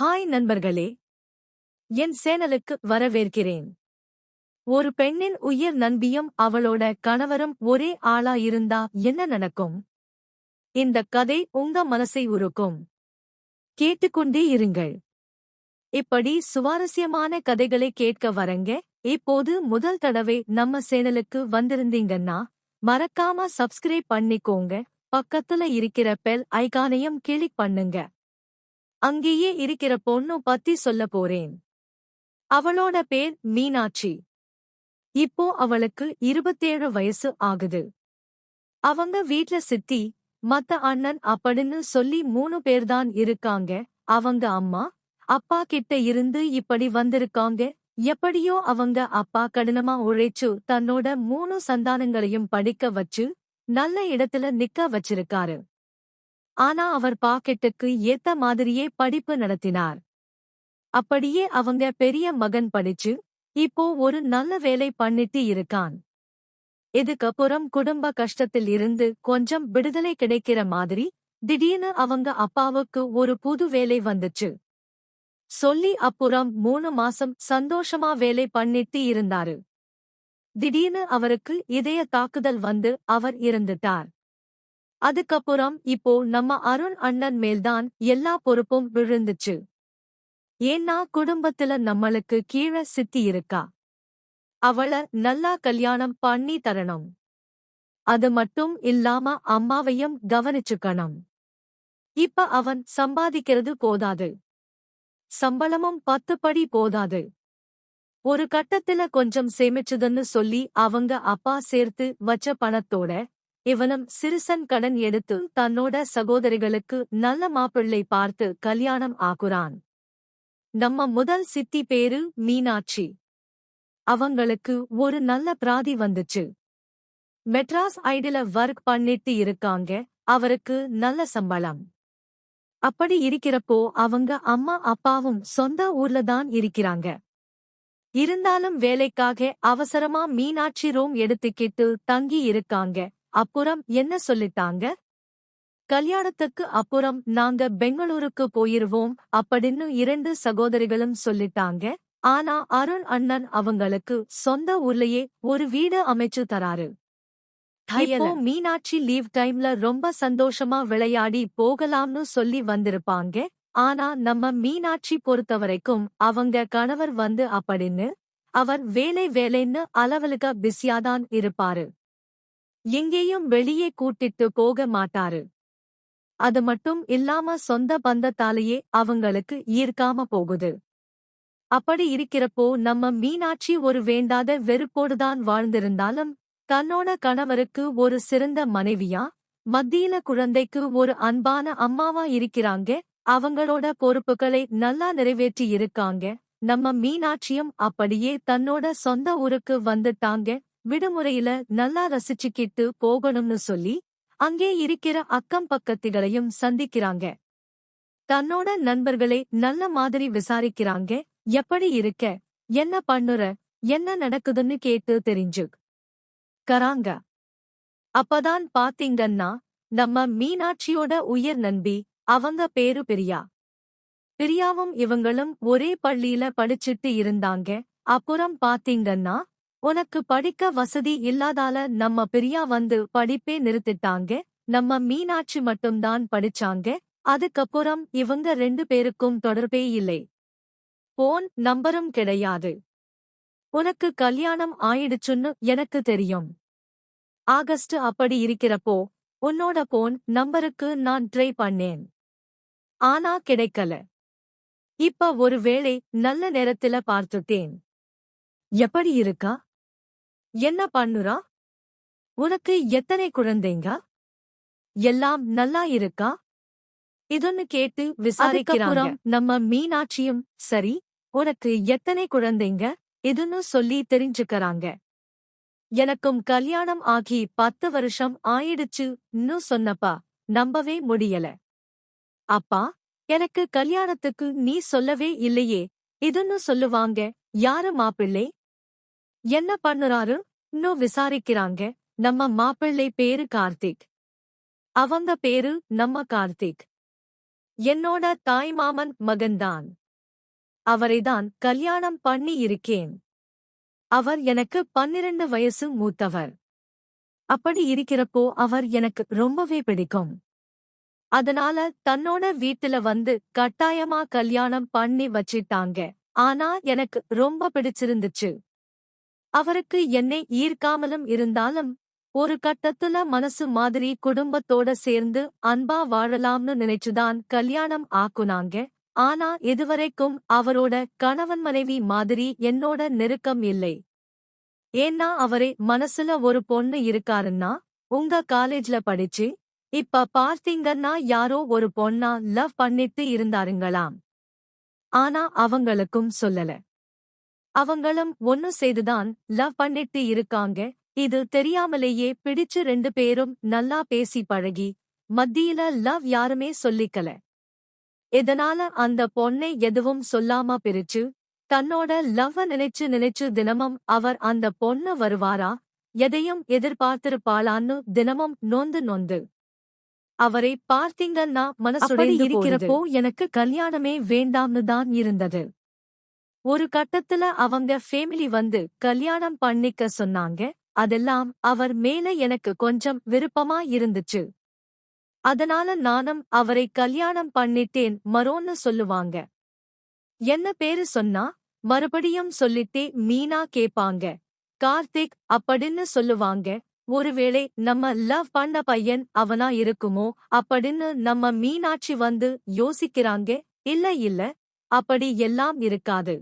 Hi நண்பர்களே. என் சேனலுக்கு வரவேற்கிறேன். ஒரு பெண்ணின் உயிர் நண்பியும் அவளோட கணவரும் ஒரே ஆளா இருந்தா என்ன நடக்கும்? இந்த கதை உங்க மனசை உருக்கும். கேட்டுக்கொண்டே இருங்கள். இப்படி சுவாரஸ்யமான கதைகளை கேட்க வரங்க. இப்போது முதல் தடவை நம்ம சேனலுக்கு வந்திருந்தீங்கன்னா மறக்காம சப்ஸ்கிரைப் பண்ணிக்கோங்க. பக்கத்துல இருக்கிற பெல் ஐகானையும் கிளிக் பண்ணுங்க. அங்கேயே இருக்கிற பொண்ணு பத்தி சொல்ல போறேன். அவளோட பேர் மீனாட்சி. இப்போ அவளுக்கு இருபத்தேழு வயசு ஆகுது. அவங்க வீட்ல சித்தி மத்த அண்ணன் அப்படின்னு சொல்லி மூணு பேர்தான் இருக்காங்க. அவங்க அம்மா அப்பா கிட்ட இருந்து இப்படி வந்திருக்காங்க. எப்படியோ அவங்க அப்பா கடினமா உழைச்சு தன்னோட மூணு சந்தானங்களையும் படிக்க வச்சு நல்ல இடத்துல நிக்க வச்சிருக்காரு. ஆனா அவர் பாக்கெட்டுக்கு ஏத்த மாதிரியே படிப்பு நடத்தினார். அப்படியே அவங்க பெரிய மகன் படிச்சு இப்போ ஒரு நல்ல வேலை பண்ணிட்டு இருக்கான். இதுக்கப்புறம் குடும்ப கஷ்டத்தில் இருந்து கொஞ்சம் விடுதலை கிடைக்கிற மாதிரி திடீர்னு அவங்க அப்பாவுக்கு ஒரு புது வேலை வந்துச்சு. சொல்லி அப்புறம் மூணு மாசம் சந்தோஷமா வேலை பண்ணிட்டு இருந்தாரு. திடீர்னு அவருக்கு இதய தாக்குதல் வந்து அவர் இருந்துட்டார் அதுக்கப்புறம் இப்போ நம்ம அருண் அண்ணன் மேல்தான் எல்லா பொறுப்பும் விழுந்துச்சு. ஏன்னா குடும்பத்துல நம்மளுக்கு கீழ சித்தி இருக்கா? அவள நல்லா கல்யாணம் பண்ணி தரணும். அது மட்டும் இல்லாம அம்மாவையும் கவனிச்சுக்கணும். இப்ப அவன் சம்பாதிக்கிறது போதாது. சம்பளமும் பத்து படி போதாது. ஒரு கட்டத்துல கொஞ்சம் சேமிச்சதுன்னு சொல்லி அவங்க அப்பா சேர்த்து வச்ச பணத்தோட இவனும் சிறுசன் கடன் எடுத்து தன்னோட சகோதரிகளுக்கு நல்ல மாப்பிள்ளை பார்த்து கல்யாணம் ஆக்குறான். நம்ம முதல் சித்தி பேரு மீனாட்சி. அவங்களுக்கு ஒரு நல்ல பிராதி வந்துச்சு. மெட்ராஸ் ஐடில ஒர்க் பண்ணிட்டு இருக்காங்க அவருக்கு நல்ல சம்பளம். அப்படி இருக்கிறப்போ அவங்க அம்மா அப்பாவும் சொந்த ஊர்ல தான் இருக்கிறாங்க. இருந்தாலும் வேலைக்காக அவசரமா மீனாட்சி ரூம் எடுத்துக்கிட்டு தங்கி இருக்காங்க. அப்புறம் என்ன சொல்லிட்டாங்க? கல்யாணத்துக்கு அப்புறம் நாங்க பெங்களூருக்கு போயிருவோம் அப்படின்னு இரண்டு சகோதரிகளும் சொல்லிட்டாங்க. ஆனா அருண் அண்ணன் அவங்களுக்கு சொந்த ஊர்லயே ஒரு வீடு அமைச்சு தராரு. இப்போ மீனாட்சி லீவ் டைம்ல ரொம்ப சந்தோஷமா விளையாடி போகலாம்னு சொல்லி வந்திருப்பாங்க. ஆனா நம்ம மீனாட்சி பொறுத்தவரைக்கும் அவங்க கணவர் வந்து அப்படின்னு அவர் வேலை வேலைன்னு அளவலுக்க பிஸியாதான் இருப்பாரு. எங்கேயும் வெளியே கூட்டிட்டு போக மாட்டாரு. அது மட்டும் இல்லாம சொந்த பந்தத்தாலேயே அவங்களுக்கு ஈர்க்காம போகுது. அப்படி இருக்கிறப்போ நம்ம மீனாட்சி ஒரு வேண்டாத வெறுப்போடுதான் வாழ்ந்திருந்தாலும் தன்னோட கணவருக்கு ஒரு சிறந்த மனைவியா மத்தியில குழந்தைக்கு ஒரு அன்பான அம்மாவா இருக்கிறாங்க அவங்களோட பொறுப்புகளை நல்லா நிறைவேற்றி இருக்காங்க நம்ம மீனாட்சியும் அப்படியே தன்னோட சொந்த ஊருக்கு வந்துட்டாங்க விடுமுறையில நல்லா ரசிச்சுக்கிட்டு போகணும்னு சொல்லி அங்கே இருக்கிற அக்கம் பக்கத்திகளையும் சந்திக்கிறாங்க. தன்னோட நண்பர்களை நல்ல மாதிரி விசாரிக்கிறாங்க எப்படி இருக்க? என்ன பண்ணுற? என்ன நடக்குதுன்னு கேட்டு தெரிஞ்சு கராங்க அப்பதான் பாத்தீங்கன்னா நம்ம மீனாட்சியோட உயிர் நண்பி அவங்க பேரு பிரியா. பிரியாவும் இவங்களும் ஒரே பள்ளியில படிச்சிட்டு இருந்தாங்க. அப்புறம் பாத்தீங்கன்னா உனக்கு படிக்க வசதி இல்லாதால நம்ம பிரியா வந்து படிப்பே நிறுத்திட்டாங்க. நம்ம மீனாட்சி மட்டும்தான் படிச்சாங்க. அதுக்கப்புறம் இவங்க ரெண்டு பேருக்கும் தொடர்பே இல்லை. போன் நம்பரும் கிடையாது. உனக்கு கல்யாணம் ஆயிடுச்சுன்னு எனக்கு தெரியும். ஆகஸ்ட் அப்படி இருக்கிறப்போ உன்னோட போன் நம்பருக்கு நான் ட்ரை பண்ணேன். ஆனா கிடைக்கல. இப்ப ஒருவேளை நல்ல நேரத்துல பார்த்துட்டேன். எப்படி இருக்கா? என்ன பண்ணுறா? உனக்கு எத்தனை குழந்தைங்க? எல்லாம் நல்லா இருக்கா? இதொன்னு கேட்டு விசாரிக்கிறாங்க. நம்ம மீனாட்சியும் சரி உனக்கு எத்தனை குழந்தைங்க? இதுன்னு சொல்லி தெரிஞ்சுக்கறாங்க. எனக்கும் கல்யாணம் ஆகி பத்து வருஷம் ஆயிடுச்சுன்னு சொன்னப்பா நம்பவே முடியல. அப்பா எனக்கு கல்யாணத்துக்கு நீ சொல்லவே இல்லையே இதுன்னு சொல்லுவாங்க யாரு மாப்பிள்ளை? என்ன பண்ணுறாரு? இன்னும் விசாரிக்கிறாங்க. நம்ம மாப்பிள்ளை பேரு கார்த்திக். அவங்க பேரு நம்ம கார்த்திக். என்னோட தாய் மாமன் மகன்தான். அவரைதான் கல்யாணம் பண்ணி இருக்கேன். அவர் எனக்கு பன்னிரண்டு வயசு மூத்தவர். அப்படி இருக்கிறப்போ அவர் எனக்கு ரொம்பவே பிடிக்கும். அதனால தன்னோட வீட்டுல வந்து கட்டாயமா கல்யாணம் பண்ணி வச்சிட்டாங்க. ஆனா எனக்கு ரொம்ப பிடிச்சிருந்துச்சு. அவருக்கு என்னை ஈர்க்காமலும் இருந்தாலும் ஒரு கட்டத்துல மனசு மாதிரி குடும்பத்தோட சேர்ந்து அன்பா வாழலாம்னு நினைச்சுதான் கல்யாணம் ஆக்குனாங்க. ஆனா இதுவரைக்கும் அவரோட கணவன் மனைவி மாதிரி என்னோட நெருக்கம் இல்லை. ஏன்னா அவரே மனசுல ஒரு பொண்ணு இருக்காருன்னா உங்க காலேஜ்ல படிச்சு இப்ப பார்த்தீங்கன்னா யாரோ ஒரு பொண்ணா லவ் பண்ணிட்டு இருந்தாருங்களாம். ஆனா அவங்களுக்கும் சொல்லல. அவங்களும் ஒன்னு செய்துதான் லவ் பண்ணிட்டு இருக்காங்க. இது தெரியாமலேயே பிடிச்சு ரெண்டு பேரும் நல்லா பேசி பழகி மத்தியில லவ் யாருமே சொல்லிக்கல. இதனால அந்த பொண்ணை எதுவும் சொல்லாம பிரிச்சு தன்னோட லவ்வ நினைச்சு நினைச்சு தினமும் அவர் அந்த பொண்ணு வருவாரா எதையும் எதிர்பார்த்திருப்பாளான்னு தினமும் நொந்து நொந்து. அவரை பார்த்தீங்கன்னா மனசுடைந்து இருக்கிறப்போ எனக்கு கல்யாணமே வேண்டாம்னு தான் இருந்தது. ஒரு கட்டத்துல அவங்க ஃபேமிலி வந்து கல்யாணம் பண்ணிக்க சொன்னாங்க அதெல்லாம் அவர் மேல எனக்கு கொஞ்சம் விருப்பமா இருந்துச்சு. அதனால நானும் அவரை கல்யாணம் பண்ணிட்டேன் மரோன்னு சொல்லுவாங்க. என்ன பேரு சொன்னா மறுபடியும் சொல்லிட்டே மீனா கேப்பாங்க. கார்த்திக் அப்படின்னு சொல்லுவாங்க ஒருவேளை நம்ம லவ் பண்ண பையன் அவனா இருக்குமோ அப்படின்னு நம்ம மீனாட்சி வந்து யோசிக்கிறாங்க இல்ல இல்ல அப்படி எல்லாம் இருக்காது.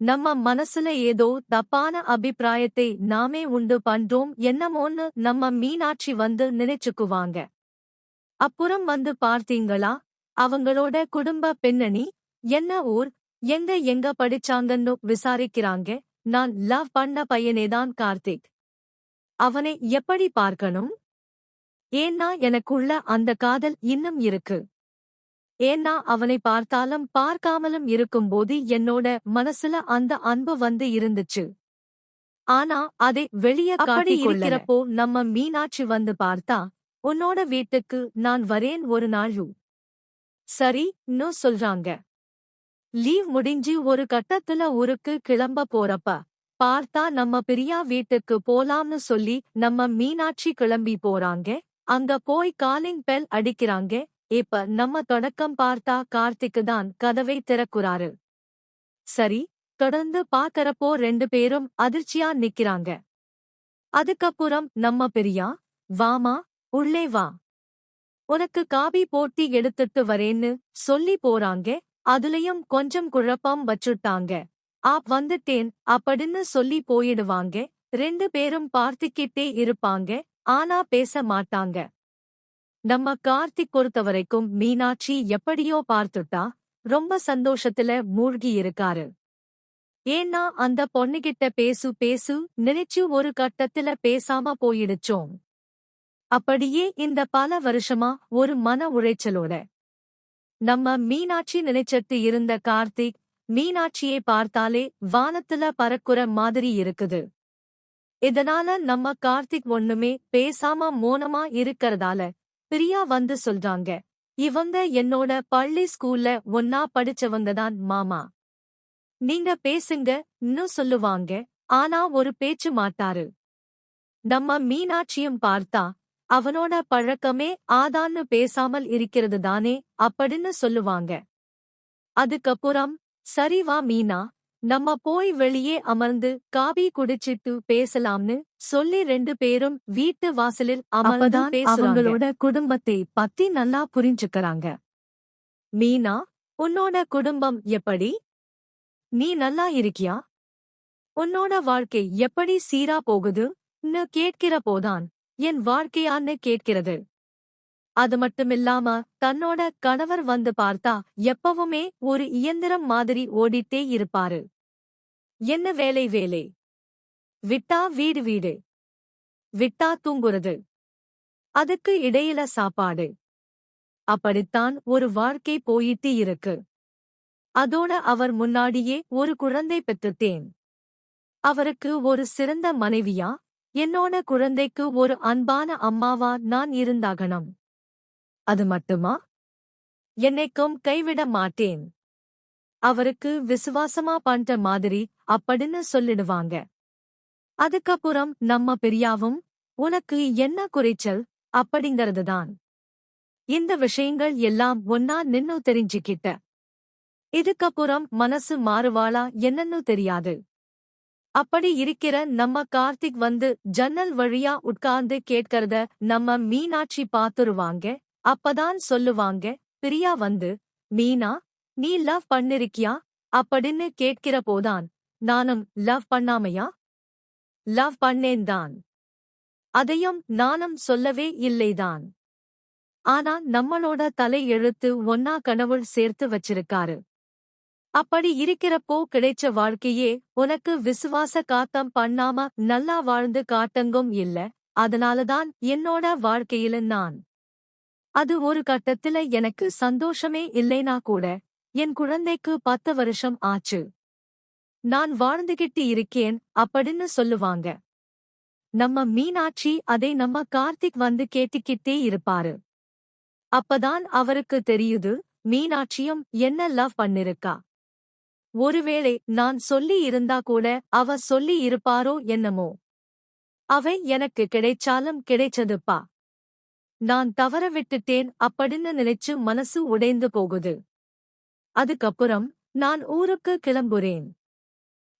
நம்ம மனசுல ஏதோ தப்பான அபிப்பிராயத்தை நாமே உண்டு பண்றோம். என்னமோன்னு நம்ம மீனாட்சி வந்து நினைச்சுக்குவாங்க. அப்புறம் வந்து பார்த்தீங்களா? அவங்களோட குடும்ப பின்னணி என்ன ஊர் எங்க எங்க படிச்சாங்கன்னு விசாரிக்கிறாங்க. நான் லவ் பண்ண பையனேதான் கார்த்திக். அவனை எப்படி பார்க்கணும்? ஏன்னா எனக்குள்ள அந்த காதல் இன்னும் இருக்கு. ஏன்னா அவனை பார்த்தாலும் பார்க்காமலும் இருக்கும்போது என்னோட மனசுல அந்த அன்பு வந்து இருந்துச்சு. ஆனா அதை வெளிய காட்டி இருக்கிறப்போ நம்ம மீனாட்சி வந்து பார்த்தா உன்னோட வீட்டுக்கு நான் வரேன் ஒரு நாள். சரி சொல்றாங்க. லீவ் முடிஞ்சு ஒரு கட்டத்துல ஊருக்கு கிளம்ப போறப்ப பார்த்தா நம்ம பிரியா வீட்டுக்கு போலாம்னு சொல்லி நம்ம மீனாட்சி கிளம்பி போறாங்க. அங்க போய் காலிங் பெல் அடிக்கிறாங்க. இப்ப நம்ம தொடக்கம் பார்த்தா கார்த்திக்கு தான் கதவை திறக்குறாரு. சரி தொடர்ந்து பாக்கறப்போ ரெண்டு பேரும் அதிர்ச்சியா நிக்கிறாங்க. அதுக்கப்புறம் நம்ம பெரியா வாமா உள்ளே வா. உனக்கு காபி போட்டி எடுத்துட்டு வரேன்னு சொல்லி போறாங்க அதுலயும் கொஞ்சம் குழப்பம் வச்சுட்டாங்க. ஆப் வந்துட்டேன் அப்படின்னு சொல்லி போயிடுவாங்க. ரெண்டு பேரும் பார்த்துக்கிட்டே இருப்பாங்க ஆனா பேச மாட்டாங்க. நம்ம கார்த்திக் பொறுத்தவரைக்கும் மீனாட்சி எப்படியோ பார்த்துட்டா ரொம்ப சந்தோஷத்துல மூழ்கி இருக்காரு. ஏன்னா அந்த பொண்ணுகிட்ட பேசு பேசு நினைச்சு ஒரு கட்டத்துல பேசாம போயிடுச்சோம். அப்படியே இந்த பல வருஷமா ஒரு மன உளைச்சலோட நம்ம மீனாட்சி நினைச்சிட்டு இருந்த கார்த்திக் மீனாட்சியை பார்த்தாலே வானத்துல பறக்குற மாதிரி இருக்குது. இதனால நம்ம கார்த்திக் ஒண்ணுமே பேசாம மோனமா இருக்கறதால பிரியா வந்து சொல்றாங்க இவங்க என்னோட பள்ளி ஸ்கூல்ல ஒன்னா படிச்சவங்க தான் மாமா. நீங்க பேசுங்க இன்னும் சொல்லுவாங்க ஆனா ஒரு பேச்சு மாட்டாரு. நம்ம மீனாட்சியும் பார்த்தா அவனோட பழக்கமே ஆதான்னு பேசாமல் இருக்கிறது தானே அப்படின்னு சொல்லுவாங்க. அதுக்கப்புறம் சரி வா மீனா நம்ம போய் வெளியே அமர்ந்து காபி குடிச்சிட்டு பேசலாம்னு சொல்லி ரெண்டு பேரும் வீட்டு வாசலில் அமர்ந்து அவங்களோட குடும்பத்தை பத்தி நல்லா புரிஞ்சுக்கறாங்க. மீனா உன்னோட குடும்பம் எப்படி? நீ நல்லா இருக்கியா? உன்னோட வாழ்க்கை எப்படி சீரா போகுதுன்னு கேட்கிற போதான் என் வாழ்க்கையான்னு கேட்கிறது. அது மட்டுமில்லாம தன்னோட கணவர் வந்து பார்த்தா எப்பவுமே ஒரு இயந்திரம் மாதிரி ஓடிட்டே இருப்பாரு. என்ன வேலை வேலை? விட்டா வீடு வீடு. விட்டா தூங்குறது. அதுக்கு இடையில சாப்பாடு. அப்படித்தான் ஒரு வாழ்க்கை போயிட்டு இருக்கு. அதோட அவர் முன்னாடியே ஒரு குழந்தை பெற்றுத்தேன். அவருக்கு ஒரு சிறந்த மனைவியா? என்னோட குழந்தைக்கு ஒரு அன்பான அம்மாவா நான் இருந்தாகணும். அது மட்டுமா? என்னைக்கும் கைவிட மாட்டேன். அவருக்கு விசுவாசமா பண்ற மாதிரி அப்படின்னு சொல்லிடுவாங்க. அதுக்கப்புறம் நம்ம பெரியாவும் உனக்கு என்ன குறைச்சல்? அப்படிங்கறதுதான். இந்த விஷயங்கள் எல்லாம் ஒன்னா நின்னு தெரிஞ்சுக்கிட்ட. இதுக்கப்புறம் மனசு மாறுவாளா என்னன்னு தெரியாது. அப்படி இருக்கிற நம்ம கார்த்திக் வந்து ஜன்னல் வழியா உட்கார்ந்து கேட்கறத நம்ம மீனாட்சி பாத்துருவாங்க அப்பதான் சொல்லுவாங்க பிரியா வந்து மீனா நீ லவ் பண்ணிருக்கியா? அப்படின்னு கேட்கிற போதான் நானும் லவ் பண்ணாமையா? லவ் பண்ணேன்தான் அதையும் நானும் சொல்லவே இல்லைதான் ஆனா நம்மளோட தலை எழுத்து ஒன்னா கனவுள் சேர்த்து வச்சிருக்காரு. அப்படி இருக்கிறப்போ கிடைச்ச வாழ்க்கையே உனக்கு விசுவாச காத்தம் பண்ணாம நல்லா வாழ்ந்து காட்டங்கும் இல்ல அதனாலதான் என்னோட வாழ்க்கையில நான் அது ஒரு கட்டத்துல எனக்கு சந்தோஷமே இல்லைனா கூட என் குழந்தைக்கு பத்து வருஷம் ஆச்சு. நான் வாழ்ந்துகிட்டு இருக்கேன் அப்படின்னு சொல்லுவாங்க. நம்ம மீனாட்சி அதை நம்ம கார்த்திக் வந்து கேட்டுக்கிட்டே இருப்பாரு. அப்பதான் அவருக்கு தெரியுது மீனாட்சியும் என்ன லவ் பண்ணிருக்கா. ஒருவேளை நான் சொல்லி இருந்தா கூட அவ சொல்லி இருப்பாரோ என்னமோ. அவை எனக்கு கிடைச்சாலும் கிடைச்சதுப்பா. நான் தவற விட்டுட்டேன் அப்படின்னு நினைச்சு மனசு உடைந்து போகுது. அதுக்கப்புறம் நான் ஊருக்கு கிளம்புறேன்.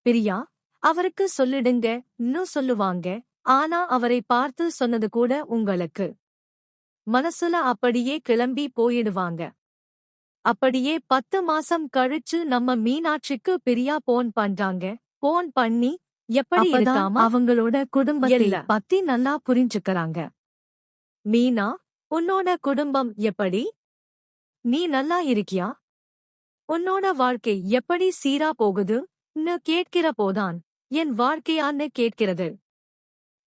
பிரியா அவருக்கு சொல்லிடுங்க இன்னும் சொல்லுவாங்க ஆனா அவரை பார்த்து சொன்னது கூட உங்களுக்கு. மனசுல அப்படியே கிளம்பி போயிடுவாங்க. அப்படியே பத்து மாசம் கழிச்சு நம்ம மீனாட்சிக்கு பிரியா போன் பண்றாங்க. போன் பண்ணி எப்படி இருக்காம? அவங்களோட குடும்பத்தை பத்தி நல்லா புரிஞ்சுக்கறாங்க. மீனா உன்னோட குடும்பம் எப்படி? நீ நல்லா இருக்கியா? உன்னோட வாழ்க்கை எப்படி சீரா போகுதுன்னு கேட்கிற போதான் என் வாழ்க்கையான்னு கேட்கிறது.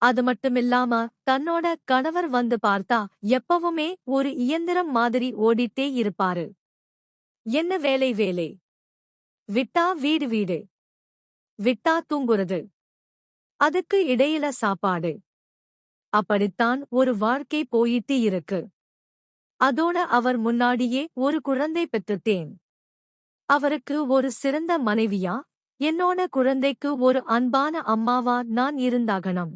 அது மட்டுமில்லாம தன்னோட கணவர் வந்து பார்த்தா எப்பவுமே ஒரு இயந்திரம் மாதிரி ஓடிட்டே இருப்பாரு. என்ன வேலை வேலை? விட்டா வீடு வீடு. விட்டா தூங்குறது. அதுக்கு இடையில சாப்பாடு. அப்படித்தான் ஒரு வாழ்க்கை போயிட்டு இருக்கு. அதோட அவர் முன்னாடியே ஒரு குழந்தை பெற்றுத்தேன். அவருக்கு ஒரு சிறந்த மனைவியா? என்னோட குழந்தைக்கு ஒரு அன்பான அம்மாவா நான் இருந்தாகணும்.